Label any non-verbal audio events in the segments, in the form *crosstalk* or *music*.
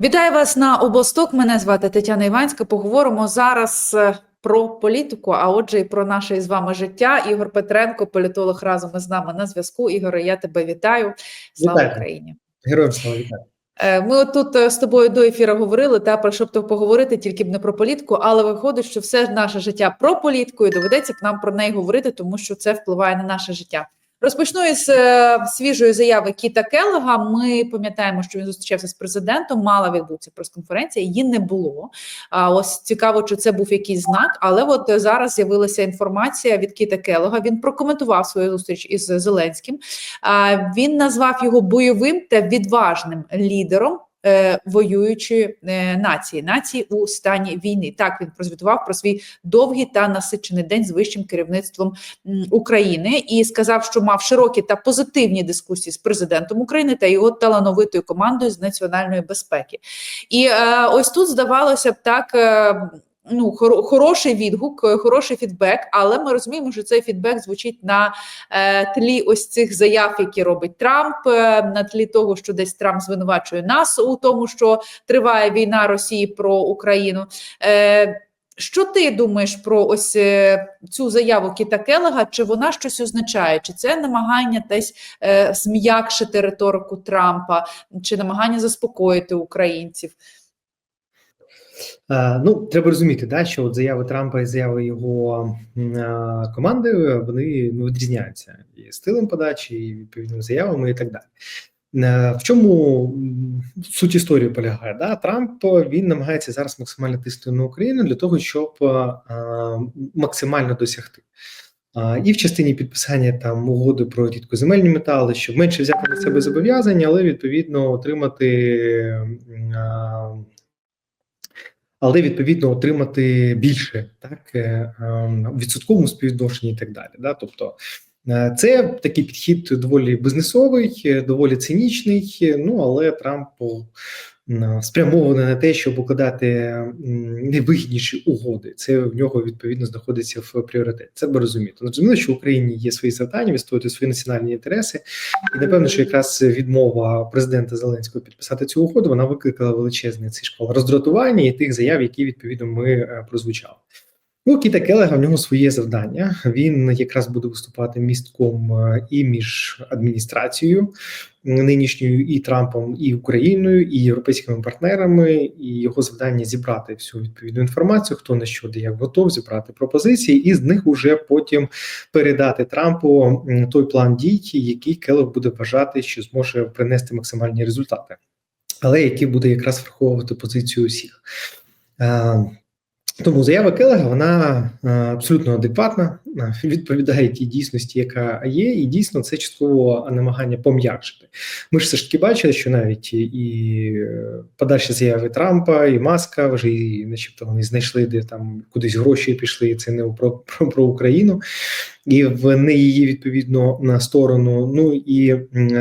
Вітаю вас на обосток. Мене звати Тетяна Іванська. Поговоримо зараз е, про політику, а отже, і про наше з вами життя. Ігор Петренко, політолог разом із нами на зв'язку. Ігоре, я тебе вітаю. Слава Вітаю. Україні! Героям слава вітаю. Е, Ми от тут е, з тобою до ефіру говорили та про що б то поговорити, тільки б не про політику, але виходить, що все наше життя про політику, і доведеться б нам про неї говорити, тому що це впливає на наше життя. Розпочну із е, свіжої заяви Кіта Келлога. Ми пам'ятаємо, що він зустрічався з президентом. Мала відбутися прес-конференція. Її не було. А ось цікаво, чи це був якийсь знак. Але от зараз з'явилася інформація від Кіта Келлога. Він прокоментував свою зустріч із Зеленським. А він назвав його бойовим та відважним лідером. Е, Воюючої е, нації, нації у стані війни, так він прозвітував про свій довгий та насичений день з вищим керівництвом України і сказав, що мав широкі та позитивні дискусії з президентом України та його талановитою командою з національної безпеки. І е, ось тут здавалося б так. Ну, хоро- хороший відгук, е, хороший фідбек, але ми розуміємо, що цей фідбек звучить на е, тлі ось цих заяв, які робить Трамп, е, на тлі того, що десь Трамп звинувачує нас у тому, що триває війна Росії про Україну. Е, що ти думаєш про ось цю заяву Кіта Келега? Чи вона щось означає? Чи це намагання десь е, зм'якшити риторику Трампа, чи намагання заспокоїти українців? Е, Ну, треба розуміти, да, що от заяви Трампа і заяви його е, команди вони ну, відрізняються і стилем подачі, і відповідними заявами, і так далі. Е, В чому суть історії полягає? Да? Трамп він намагається зараз максимально тиснути на Україну для того, щоб максимально досягти. І в частині підписання там угоди про рідкоземельні метали, щоб менше взяти на себе зобов'язання, але відповідно отримати. Але відповідно отримати більше, так е, е, в відсотковому співвідношенні і так далі. Да? Тобто е, це такий підхід доволі бізнесовий, е, доволі цинічний. е, Ну але Трамп м, спрямований на те, щоб укладати найвигідніші угоди. Це в нього відповідно знаходиться в пріоритеті. Це би розуміти. Зрозуміло, що в Україні є свої завдання, відстоювати свої національні інтереси, і напевно, що якраз відмова президента Зеленського підписати цю угоду вона викликала величезний цей шквал роздратування і тих заяв, які відповідно ми е, прозвучали. Ну, Кіта Келега в нього своє завдання. Він якраз буде виступати містком е, і між адміністрацією нинішньою і Трампом, і Україною, і європейськими партнерами. І його завдання зібрати всю відповідну інформацію, хто на що де як готов, зібрати пропозиції, і з них уже потім передати Трампу той план дій, який Келег буде вважати, що зможе принести максимальні результати, але який буде якраз враховувати позицію усіх. Тому заява Келега вона е, абсолютно адекватна, е, відповідає тій дійсності, яка є, і дійсно це частково намагання пом'якшити. Ми ж все ж таки бачили, що навіть і е, подальші заяви Трампа і Маска вже і, начебто, вони знайшли, де там кудись гроші пішли. і Це не про, *laughs* про, про Україну, і в не її відповідно на сторону. Ну і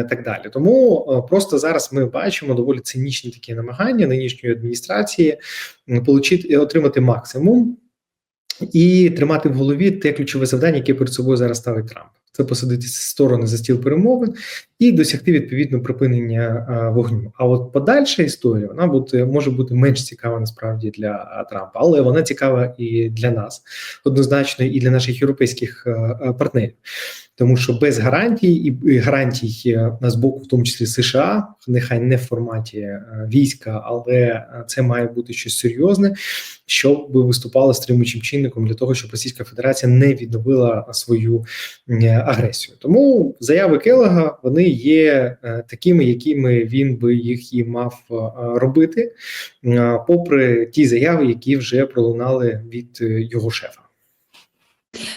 так далі. Тому е, просто зараз ми бачимо доволі цинічні такі намагання нинішньої адміністрації получити отримати максимум і тримати в голові те ключове завдання, яке перед собою зараз ставить Трамп. Це посадити сторони за стіл перемовин і досягти відповідно припинення вогню. А от подальша історія вона бути може бути менш цікава насправді для Трампа, але вона цікава і для нас однозначно, і для наших європейських партнерів. Тому що без гарантій і гарантій е, з боку, в тому числі США, нехай не в форматі е, війська, але е, це має бути щось серйозне, щоб виступало стримуючим чинником для того, щоб Російська Федерація не відновила свою е, агресію. Тому заяви Келега вони є такими, якими він би їх і мав робити, попри ті заяви, які вже пролунали від його шефа.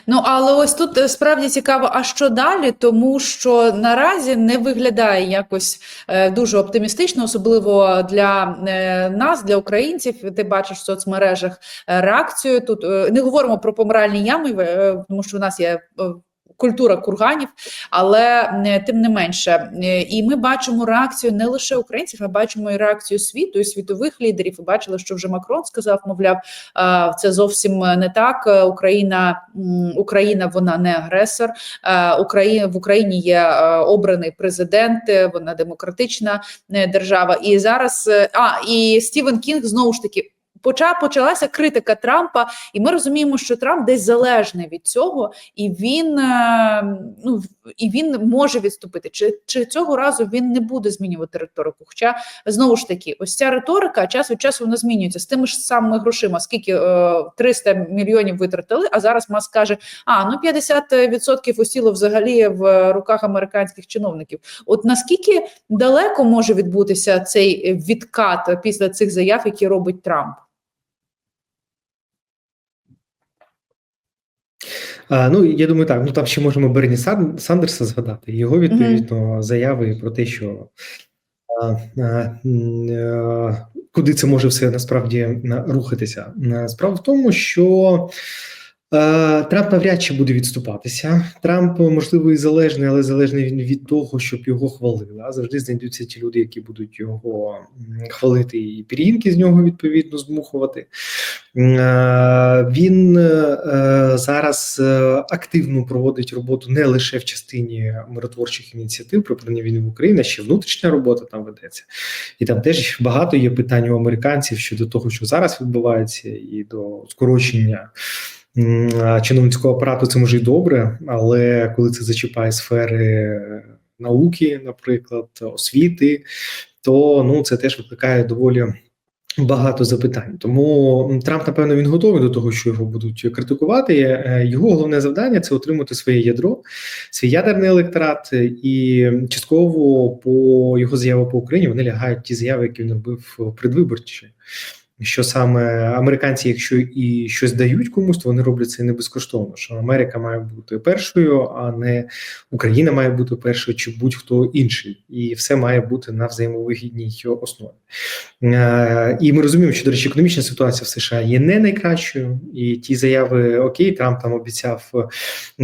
Ну але ось тут е, справді цікаво, а що далі, тому що наразі не виглядає якось е, дуже оптимістично, особливо для е, нас, для українців. Ти бачиш в соцмережах реакцію. Тут не говоримо про помиральні ями, тому що у нас є. Культура курганів, але тим не менше, Е, і ми бачимо реакцію не лише українців, а бачимо і реакцію світу і світових лідерів. І бачили, що вже Макрон сказав, мовляв, е, це зовсім не так. Е, Україна Україна вона не агресор. Україна в Україні є обраний президент, вона демократична держава. І зараз а і Стівен Кінг знову ж таки. Поча почалася критика Трампа, і ми розуміємо, що Трамп десь залежний від цього, і він е, ну і він може відступити. Чи, чи цього разу він не буде змінювати риторику? Хоча знову ж таки, ось ця риторика час від часу вона змінюється з тими ж самими грошима. Скільки е, 300 мільйонів витратили, а зараз Маск каже: а ну 50% осіло взагалі в руках американських чиновників. От наскільки далеко може відбутися цей відкат після цих заяв, які робить Трамп? А, ну я думаю, так. Ну там ще можемо Берні Сан- Сандерса згадати. Його відповідно заяви про те, що а, а, е, куди це може все насправді на- рухатися. Е, Справа в тому, що Трамп навряд чи буде відступатися. Трамп, можливо, і залежний, але залежний він від того, щоб його хвалили. А завжди знайдуться ті люди, які будуть його хвалити і пір'їнки з нього відповідно змухувати. Е, Він е, зараз е, активно проводить роботу не лише в частині миротворчих ініціатив припинення війни в Україні, а ще внутрішня робота там ведеться. І там теж багато є питань у американців щодо того, що зараз відбувається, і до скорочення чиновницького апарату це може й добре, але коли це зачіпає сфери науки, наприклад, освіти, то ну це теж викликає доволі. Багато запитань, тому Трамп, напевно, він готовий до того, що його будуть критикувати. Е, Його головне завдання це отримати своє ядро, свій ядерний електорат, е, і частково по його заяву по Україні вони лягають ті заяви, які він робив предвиборчі. Що саме американці, якщо і щось дають комусь, то вони роблять це не безкоштовно. Що Америка має бути першою, а не Україна має бути першою, чи будь-хто інший, і все має бути на взаємовигідній основі. Е, І ми розуміємо, що до речі, економічна ситуація в США є не найкращою, і ті заяви Окей, Трамп там обіцяв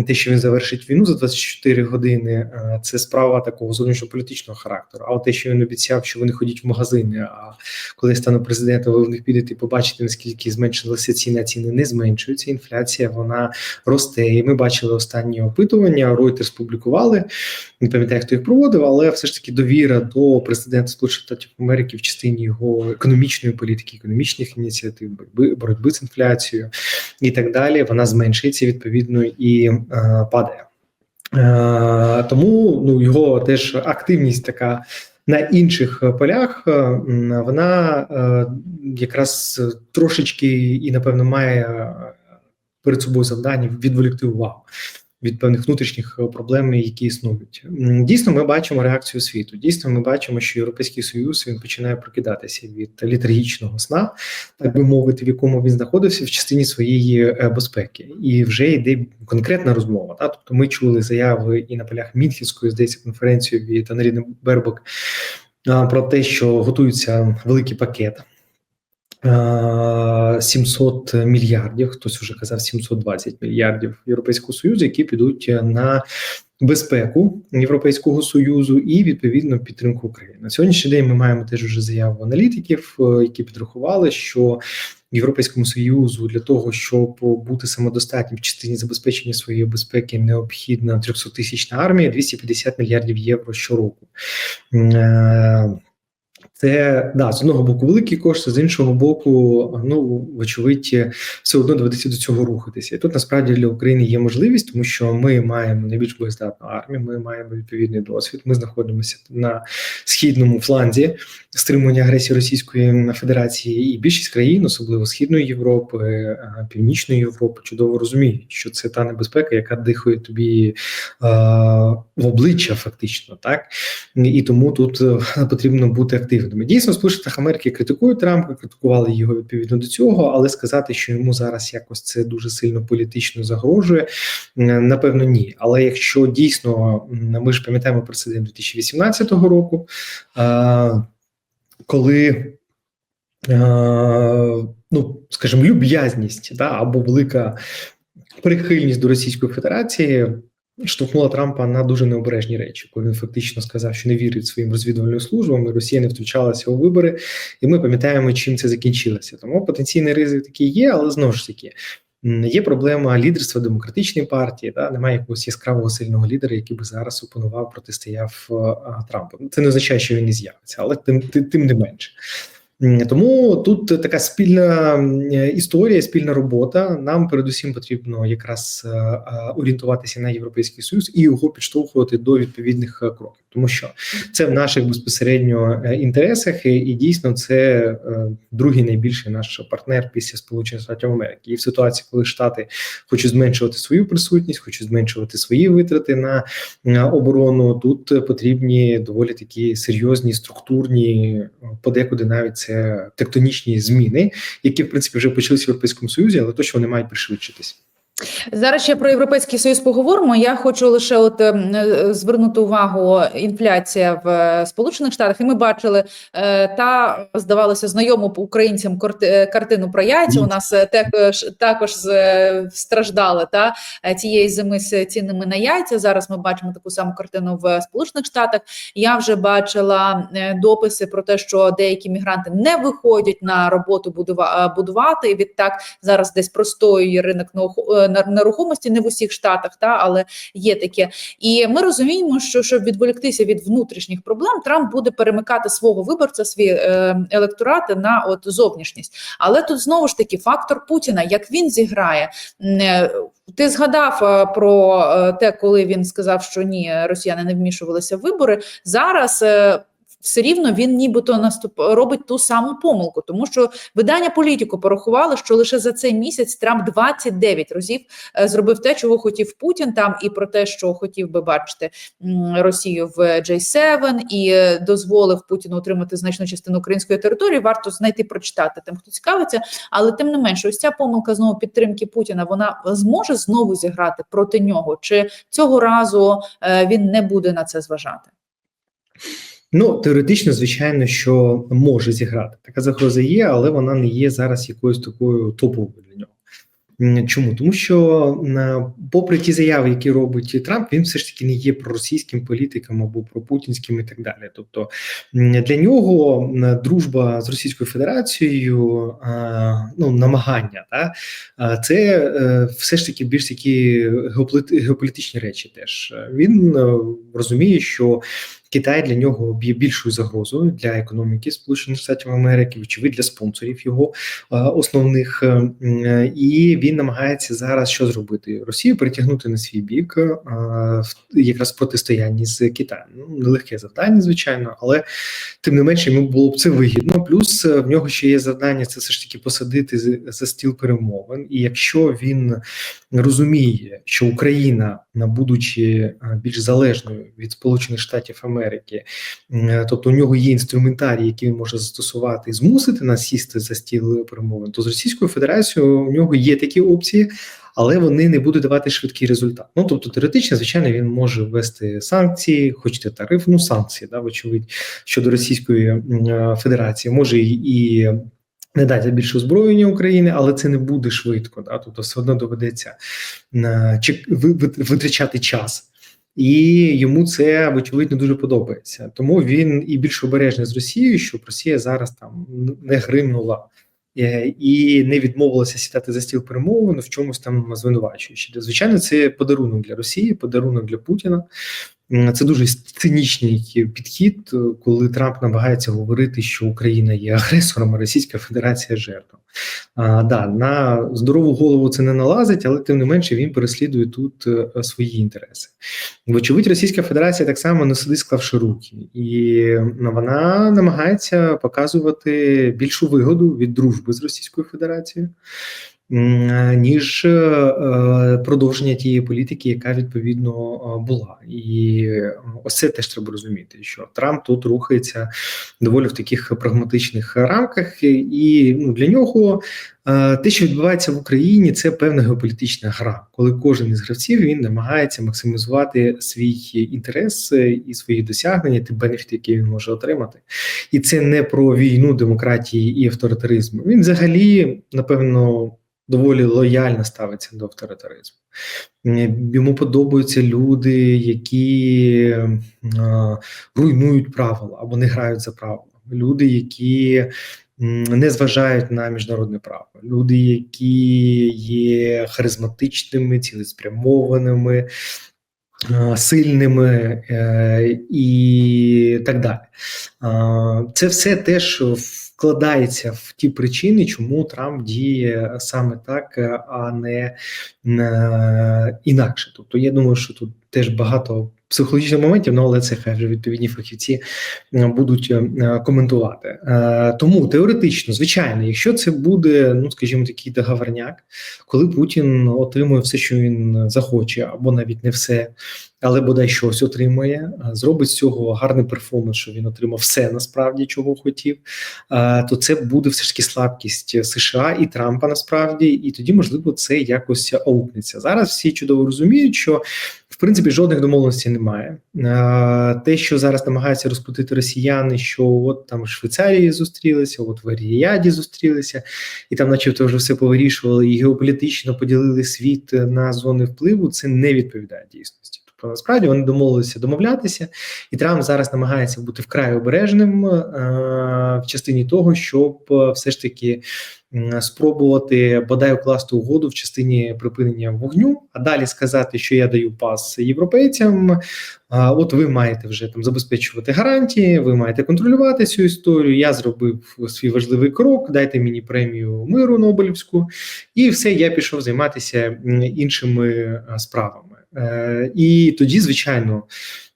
те, що він завершить війну за 24 години. е, Це справа такого зовнішньополітичного характеру. А от те, що він обіцяв, що вони ходять в магазини. А коли я стану президентом, ви в них підете побачите, наскільки зменшилися ціни, а ціни не зменшуються. Інфляція вона росте. І ми бачили останні опитування. Reuters публікували. Не пам'ятаю, хто їх проводив, але все ж таки довіра до президента Сполучених Штатів Америки в частині його економічної політики, економічних ініціатив, боротьби, боротьби з інфляцією і так далі. Вона зменшується відповідно і е, падає. Е, тому ну його теж активність така. На інших полях е, вона е, якраз трошечки і напевно має е, перед собою завдання відволікти увагу від певних внутрішніх е, проблем, які існують. Дійсно, ми бачимо реакцію світу. Дійсно, ми бачимо, що Європейський Союз він починає прокидатися від літаргічного сна, так би мовити, в якому він знаходився в частині своєї е, безпеки, і вже йде конкретна розмова. Та тобто, ми чули заяви і на полях Мінхівської здається конференції від Анаріни Бербок про те, що готується великий пакет. А, 700 мільярдів, хтось вже казав 720 мільярдів Європейського Союзу, які підуть на безпеку Європейського Союзу і відповідно підтримку України. На сьогоднішній день ми маємо теж уже заяву аналітиків, е, які підрахували, що Європейському Союзу для того, щоб бути самодостатнім в частині забезпечення своєї безпеки, необхідна 300 тисячна армія, 250 мільярдів євро щороку. Це да, з одного боку великі кошти, з іншого боку, ну вочевидь, все одно доведеться до цього рухатися. І тут насправді для України є можливість, тому що ми маємо найбільш боєздатну армію, ми маємо відповідний досвід. Ми знаходимося на східному фланзі стримування агресії Російської Федерації, і більшість країн, особливо Східної Європи, е, Північної Європи, чудово розуміють, що це та небезпека, яка дихає тобі е, в обличчя, фактично, так і тому тут е, потрібно бути активними. Дійсно, Сполучених Америки критикують Трампа, критикували його відповідно до цього, але сказати, що йому зараз якось це дуже сильно політично загрожує, напевно, ні. Але якщо дійсно ми ж пам'ятаємо прецедент 2018 року. коли, ну, скажімо, люб'язність да, або велика прихильність до Російської Федерації штовхнула Трампа на дуже необережні речі, коли він фактично сказав, що не вірить своїм розвідувальним службам, і Росія не втручалася у вибори, і ми пам'ятаємо, чим це закінчилося. Тому потенційний ризик такий є, але знову ж таки. Є проблема лідерства демократичної партії, да? немає якогось яскравого сильного лідера, який би зараз опонував, протистояв е, Трампу. Це не означає, що він не з'явиться, але тим, тим, тим не менше. Тому тут така спільна історія, спільна робота. Нам передусім потрібно якраз е, е, орієнтуватися на європейський союз і його підштовхувати до відповідних е, кроків, тому що це в наших безпосередньо інтересах, і, дійсно це другий найбільший наш партнер після Сполучених Штатів Америки. І в ситуації, коли Штати хочуть зменшувати свою присутність, хочуть зменшувати свої витрати на, оборону, тут потрібні доволі такі серйозні структурні, подекуди навіть це тектонічні зміни, які в принципі вже почалися в Європейському Союзі, але точно вони мають пришвидшитись. Зараз ще про європейський союз поговоримо. Я хочу лише от ем, е, звернути увагу інфляція в е, Сполучених Штатах, і ми бачили е, та здавалося знайому українцям картину про яйця. У нас також також страждали та цієї зими з цінами на яйця. Зараз ми бачимо таку саму картину в Сполучених Штатах. Я вже бачила дописи про те, що деякі мігранти не виходять на роботу будувати. І відтак зараз десь простоює ринок нер- нерухомості не в усіх штатах, та але є таке. І ми розуміємо, що щоб відволіктися від внутрішніх проблем, Трамп буде перемикати свого виборця, свій е, електорат на от зовнішність. Але тут знову ж таки фактор Путіна, як він зіграє. Е, Ти згадав е, про те, коли він сказав, що ні, росіяни не вмішувалися в вибори. Зараз все рівно він нібито наступ робить ту саму помилку, тому що видання політику порахувало, що лише за цей місяць Трамп 29 разів е, зробив те, чого хотів Путін, там і про те, що хотів би бачити Росію в J7, і е, дозволив Путіну отримати значну частину української території. Варто знайти прочитати тим, хто цікавиться. Але тим не менше, ось ця помилка знову підтримки Путіна. Вона зможе знову зіграти проти нього, чи цього разу е, він не буде на це зважати? Ну, теоретично, звичайно, що може зіграти. Така загроза є, але вона не є зараз якоюсь такою топовою для нього. Чому? Тому що, попри ті заяви, які робить Трамп, він все ж таки не є проросійським політиком або пропутінським і так далі. Тобто для нього дружба з Російською Федерацією, ну намагання, та, це е, все ж таки більш такі геополіти- геополітичні речі. Теж він е, розуміє, що Китай для нього є більшою загрозою для економіки Сполучених Штатів Америки, вочевидь для спонсорів його е, основних, е, е, і він намагається зараз що зробити: Росію притягнути на свій бік в якраз протистоянні з Китаєм. Ну нелегке завдання, звичайно, але тим не менше йому було б це вигідно. Плюс в нього ще є завдання це все ж таки посадити за стіл перемовин. І якщо він розуміє, що Україна, на- будучи більш залежною від Сполучених Штатів Америки, м, тобто у нього є інструментарій, який він може застосувати і змусити нас сісти за стіл перемовин, то з Російською Федерацією у нього є такі опції. Але вони не будуть давати швидкий результат. Ну тобто, теоретично, звичайно, він може ввести санкції, хочете тариф, ну санкції, да, вочевидь, щодо Російської е, Федерації, може і, не дати більше озброєння України, але це не буде швидко. Да? Тобто, все одно доведеться е, ви- ви- витрачати час. І йому це вочевидь не дуже подобається. Тому він і більш обережний з Росією, щоб Росія зараз там не гримнула е, і не відмовилася сідати за стіл перемовин в чомусь там звинувачуючи. Звичайно, це подарунок для Росії, подарунок для Путіна. Це дуже цинічний підхід, коли Трамп намагається говорити, що Україна є агресором, а Російська Федерація жертвою. А, да, на здорову голову це не налазить, але тим не менше він переслідує тут е, свої інтереси. Вочевидь, Російська Федерація так само не сидить, склавши руки, і вона намагається показувати більшу вигоду від дружби з Російською Федерацією. Ніж е, е, продовження тієї політики, яка відповідно е, була, і ось це теж треба розуміти, що Трамп тут рухається доволі в таких прагматичних рамках, і ну для нього те, що відбувається в Україні, це певна геополітична гра, коли кожен із гравців він намагається максимізувати свій інтерес і свої досягнення, ті бенефіти, які він може отримати, і це не про війну, демократії і авторитаризм. Він взагалі напевно доволі лояльно ставиться до авторитаризму. Йому подобаються люди, які руйнують правила або не грають за правила. Люди, які не зважають на міжнародне право, люди, які є харизматичними, цілеспрямованими, сильними е, і так далі. Це все теж вкладається в ті причини, чому Трамп діє саме так, е, а не е, інакше. Тобто, я думаю, що тут теж багато психологічних моментів, ну але це хай вже відповідні фахівці е, будуть е, коментувати. Е, Тому теоретично, звичайно, якщо це буде, ну скажімо, такий договорняк, коли Путін отримує все, що він захоче, або навіть не все, але бодай щось отримує, е, зробить з цього гарний перформанс, що він отримав все насправді, чого хотів. е, То це буде все ж таки слабкість США і Трампа насправді, і тоді можливо це якось аукнеться. Зараз всі чудово розуміють, що в принципі жодних домовленостей немає. Е, Те, що зараз намагаються розпутити росіяни, що от там в Швейцарії зустрілися, от в Ріяді зустрілися, і там, начебто, вже все повирішували, і геополітично поділили світ на зони впливу. Це не відповідає дійсності. Тобто, насправді вони домовилися домовлятися, і Трамп зараз намагається бути вкрай обережним е, в частині того, щоб е, все ж таки спробувати бодай укласти угоду в частині припинення вогню, а далі сказати, що я даю пас європейцям. От ви маєте вже там забезпечувати гарантії, ви маєте контролювати цю історію. Я зробив свій важливий крок. Дайте мені премію миру Нобелівську, і все, я пішов займатися іншими справами. Е, І тоді, звичайно,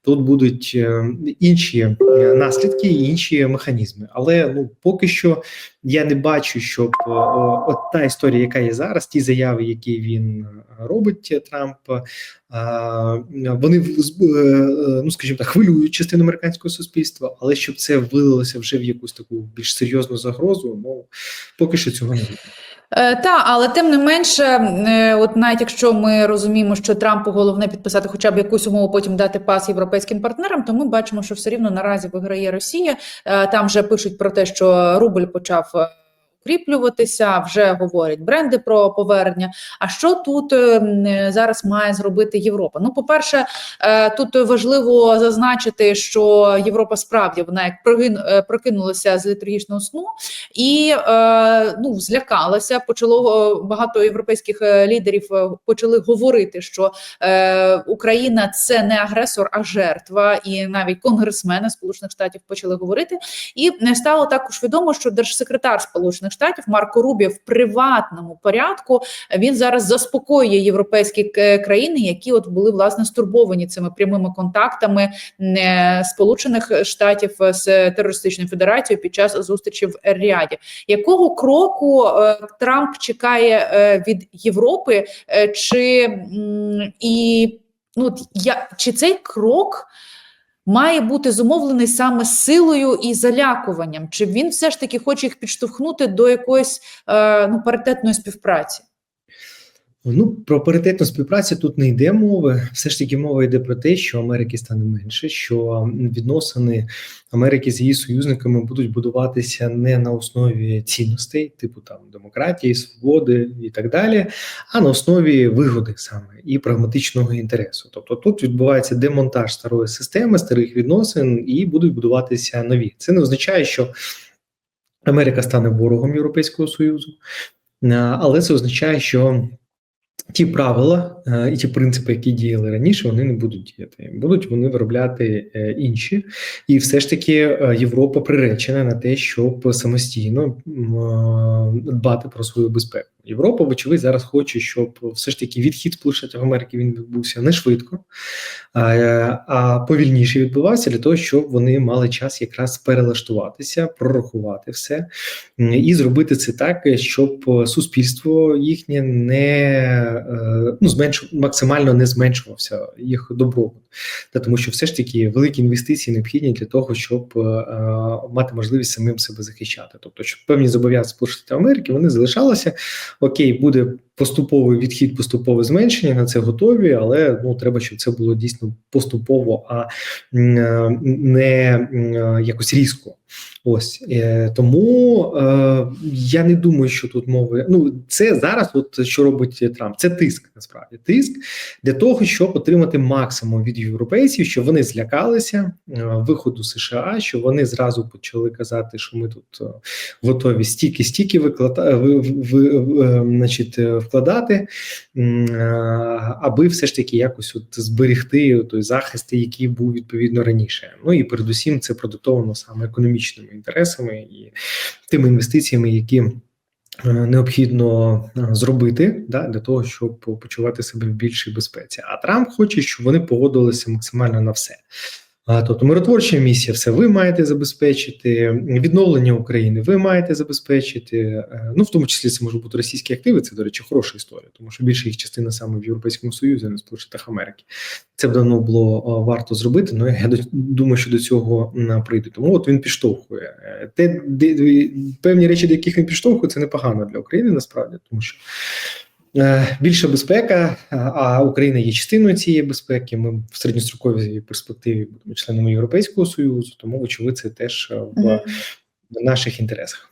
тут будуть е, інші е, наслідки інші механізми. Але ну поки що я не бачу, щоб е, от та історія, яка є зараз, ті заяви, які він робить, Трамп, вони ну скажімо так, хвилюють частину американського суспільства, але щоб це вилилося вже в якусь таку більш серйозну загрозу, ну поки що цього не та, але тим не менше, е, от навіть якщо ми розуміємо, що Трампу головне підписати хоча б якусь умову, потім дати пас європейським партнерам, то ми бачимо, що все рівно наразі виграє Росія. Е, Там вже пишуть про те, що рубль почав. Укріплюватися, вже говорять бренди про повернення. А що тут е, зараз має зробити Європа? Ну, по-перше, е, тут важливо зазначити, що Європа справді вона як е, прокинулася з літургічного сну і ну злякалася. Почало багато європейських лідерів почали говорити, що Україна це не агресор, а жертва. І навіть конгресмени Сполучених Штатів почали говорити. І не стало також відомо, що держсекретар Сполучених Штатів Марко Рубі в приватному порядку він зараз заспокоює європейські країни, які от були власне стурбовані цими прямими контактами е, Сполучених Штатів з терористичною федерацією під час зустрічі в Ер-Ріаді. Якого кроку е, Трамп чекає е, від Європи? Е, чи і ну я чи цей крок? Має бути зумовлений саме силою і залякуванням, чи він все ж таки хоче їх підштовхнути до якоїсь е, ну паритетної співпраці? Ну про паритетну співпрацю тут не йде мови. Все ж таки мова йде про те, що Америки стане менше, що відносини Америки з її союзниками будуть будуватися не на основі цінностей, типу там демократії, свободи і так далі, а на основі вигоди саме і прагматичного інтересу. Тобто тут відбувається демонтаж старої системи, старих відносин, і будуть будуватися нові. Це не означає, що Америка стане ворогом Європейського Союзу, але це означає, що ті правила е, і ті принципи, які діяли раніше, вони не будуть діяти. Будуть вони виробляти е, інші, і все ж таки е, Європа приречена на те, щоб самостійно дбати про свою безпеку. Європа, вочевидь, зараз хоче, щоб все ж таки відхід Штатів Америки він відбувся не швидко, а повільніше відбувався для того, щоб вони мали час якраз перелаштуватися, прорахувати все і зробити це так, щоб суспільство їхнє не е, ну зменш, максимально не зменшувався їх добробут. Та тому, що все ж таки великі інвестиції необхідні для того, щоб е, мати можливість самим себе захищати. Тобто, щоб певні зобов'язання Сполучених Америки вони залишалися. Окей, буде поступовий відхід, поступове зменшення на це готові, але ну треба, щоб це було дійсно поступово, а е, не е, якось різко. Ось е, тому е, я не думаю, що тут мови. Ну це зараз, от що робить Трамп, це тиск насправді тиск для того, щоб отримати максимум від європейців, щоб вони злякалися е, виходу США, що вони зразу почали казати, що ми тут готові стільки стільки виклада, ви, ви, ви, значить, вкладати, е, аби все ж таки якось от зберегти той захист, який був відповідно раніше. Ну і передусім це продиктовано саме економічними інтересами і тими інвестиціями, які е, необхідно е, зробити да, для того, щоб почувати себе в більшій безпеці. А Трамп хоче, щоб вони погодилися максимально на все. Тобто миротворча місія, все ви маєте забезпечити, відновлення України ви маєте забезпечити. Е, Ну, в тому числі це можуть бути російські активи. Це, до речі, хороша історія, тому що більша їх частина саме в Європейському Союзі, не в Сполучених Америки. Це б давно було варто зробити. але я думаю, що до цього прийде. Тому от він підштовхує. Е, Те, де- певні речі, до яких він підштовхує, це непогано для України насправді, тому що. Е, Більша безпека, а- Україна є частиною цієї безпеки. Ми в середньостроковій перспективі будемо членами Європейського союзу, тому очевидно, це теж е, в наших інтересах.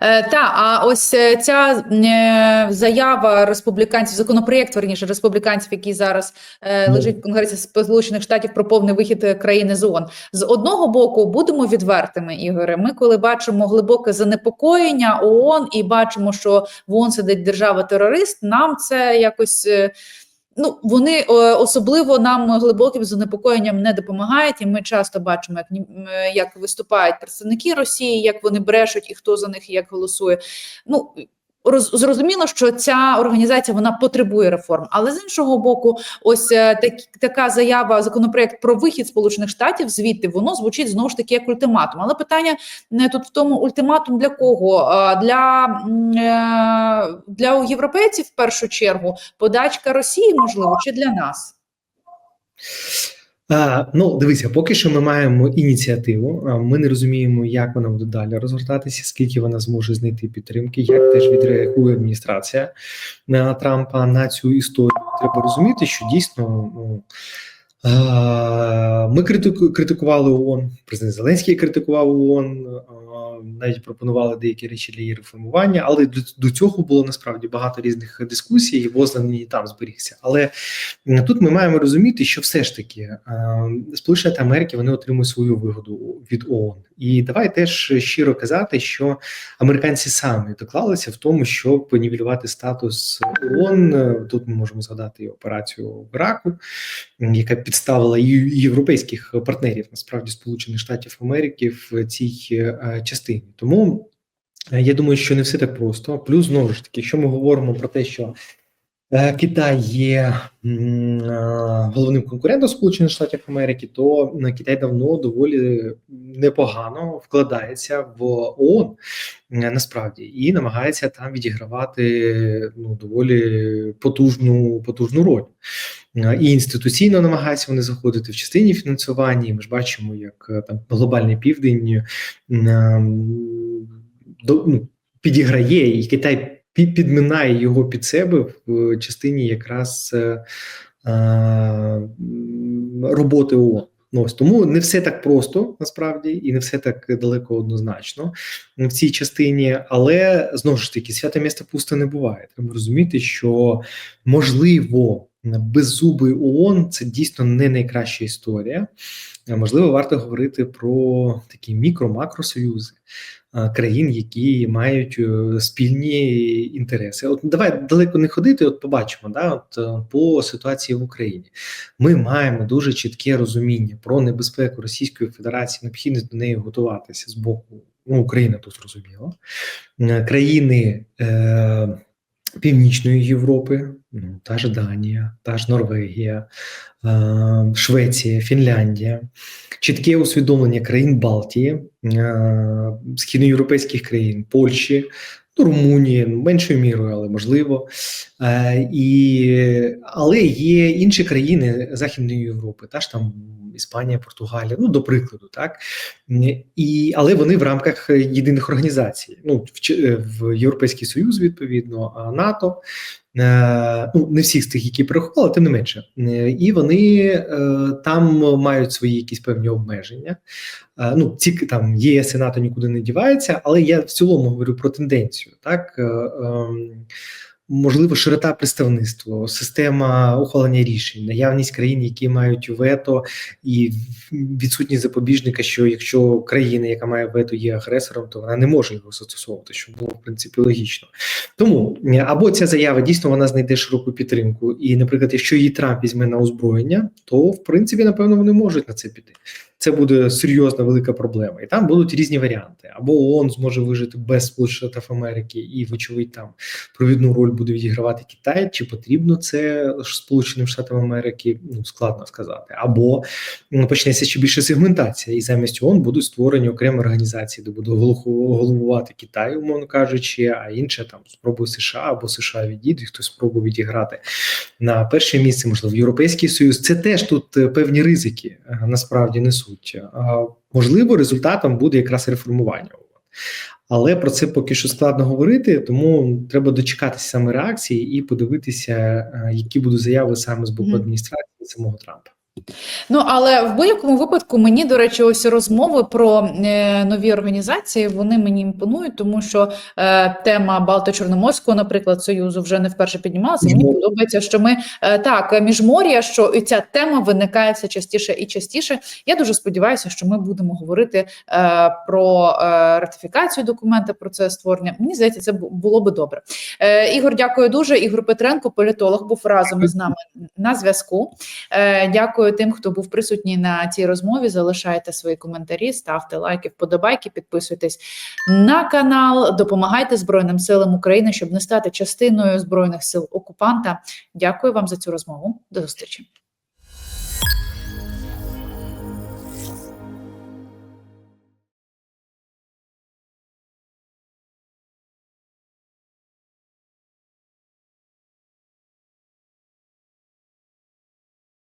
Е, та, а ось е, ця е, заява республіканців, законопроєкт верніше республіканців, який зараз е, Ну. лежить в Конгресі Сполучених Штатів про повний вихід країни з ООН. З одного боку, будемо відвертими, Ігоре. Ми, коли бачимо глибоке занепокоєння ООН і бачимо, що в ООН сидить держава-терорист, нам це якось. Ну, вони е, особливо нам глибоким занепокоєнням не допомагають, і ми часто бачимо, як е, як виступають представники Росії, як вони брешуть і хто за них як голосує. Ну роз, зрозуміло, що ця організація вона потребує реформ, але з іншого боку, ось е, так, така заява, законопроект про вихід Сполучених Штатів звідти воно звучить знову ж таки як ультиматум. Але питання не тут в тому ультиматум для кого? Для, е, для європейців в першу чергу подачка Росії, можливо, чи для нас? А, ну, дивися, поки що ми маємо ініціативу. Ми не розуміємо, як вона буде далі розгортатися, скільки вона зможе знайти підтримки, як теж відреагує адміністрація на Трампа на цю історію. Треба розуміти, що дійсно ну. Ми критику, критикували ООН, президент Зеленський критикував ООН, навіть пропонували деякі речі для її реформування, але до, до цього було насправді багато різних дискусій, і Возлан і там зберігся. Але Тут ми маємо розуміти, що все ж таки е, Сполучені Штати Америки вони отримують свою вигоду від ООН. І давай теж щиро казати, що американці самі доклалися в тому, щоб нівелювати статус ООН. Тут ми можемо згадати і операцію в Іраку, яка підставила європейських партнерів, насправді Сполучених Штатів Америки в цій е, частині. Тому е, я думаю, що не все так просто. Плюс знову ж таки, якщо ми говоримо про те, що Китай є е, головним конкурентом Сполучених Штатів Америки, то е, Китай давно доволі непогано вкладається в ООН е, насправді і намагається там відігравати ну доволі потужну потужну роль. Е, І інституційно намагаються вони заходити в частині фінансування. І ми ж бачимо, як е, там глобальний південь е, ну, підіграє, і Китай підминає його під себе в частині якраз е, е, роботи ООН. Ну, ось тому не все так просто насправді, і не все так далеко однозначно в цій частині. Але знову ж таки, святе місто пусто не буває. Треба розуміти, що можливо беззубий ООН це дійсно не найкраща історія. Е, Можливо, варто говорити про такі мікро-макросоюзи е, країн, які мають е, спільні інтереси. От давай далеко не ходити. От побачимо, да, от по ситуації в Україні. Ми маємо дуже чітке розуміння про небезпеку Російської Федерації, необхідність до неї готуватися з боку. Ну, Україна тут зрозуміло. Країни е, Північної Європи, ну, та ж Данія, та ж Норвегія, е, Швеція, Фінляндія, чітке усвідомлення країн Балтії, е, східноєвропейських країн, Польщі, ну, Румунії, ну, меншою мірою, але можливо. Е, і, але є інші країни Західної Європи, та ж там Іспанія, Португалія, ну до прикладу, так і але вони в рамках єдиних організацій, ну в, в Європейський Союз, відповідно, НАТО. Е, Ну, не всіх з тих, які перерахували, тим не менше, Е, і вони е, там мають свої якісь певні обмеження. Е, Ну, ці там ЄС і НАТО нікуди не діваються, але я в цілому говорю про тенденцію. Так Е, ем, можливо, широта представництва, система ухвалення рішень, наявність країн, які мають вето, і відсутність запобіжника, що якщо країна, яка має вето, є агресором, то вона не може його застосовувати, що було в принципі логічно. Тому е, або ця заява дійсно вона знайде широку підтримку, і, наприклад, якщо її Трамп візьме на озброєння, то в принципі напевно вони можуть на це піти. Це буде серйозна велика проблема, і там будуть різні варіанти. Або ООН зможе вижити без Сполучених Штатів Америки, і вочевидь там провідну роль буде відігравати Китай. Чи потрібно це Сполученим Штатам Америки? Ну складно сказати. Або ну, почнеться ще більше сегментація, і замість ООН будуть створені окремі організації, де буде голов- головувати Китай, умовно кажучи, а інше там спробує США або США відійде, хтось спробує відіграти на перше місце, можливо, Європейський Союз. Це теж тут е, певні ризики е, насправді несуть. А, Можливо, результатом буде якраз реформування. ООН. Але про це поки що складно говорити, тому треба дочекатися саме реакції і подивитися, е, які будуть заяви саме з боку адміністрації самого Трампа. Ну але в будь-якому випадку мені, до речі, ось розмови про е, нові організації вони мені імпонують, тому що е, тема Балто-Чорноморського, наприклад, союзу вже не вперше піднімалася. Мені подобається, що ми е, так міжмор'я, що і ця тема виникає все частіше і частіше. Я дуже сподіваюся, що ми будемо говорити е, про е, ратифікацію документа про це створення. Мені здається, це було би добре. Е, Ігор, дякую дуже. Ігор Петренко, політолог, був разом із нами на зв'язку. Е, Дякую тим, хто був присутній на цій розмові. Залишайте свої коментарі, ставте лайки, вподобайки, підписуйтесь на канал, допомагайте Збройним силам України, щоб не стати частиною збройних сил окупанта. Дякую вам за цю розмову. До зустрічі.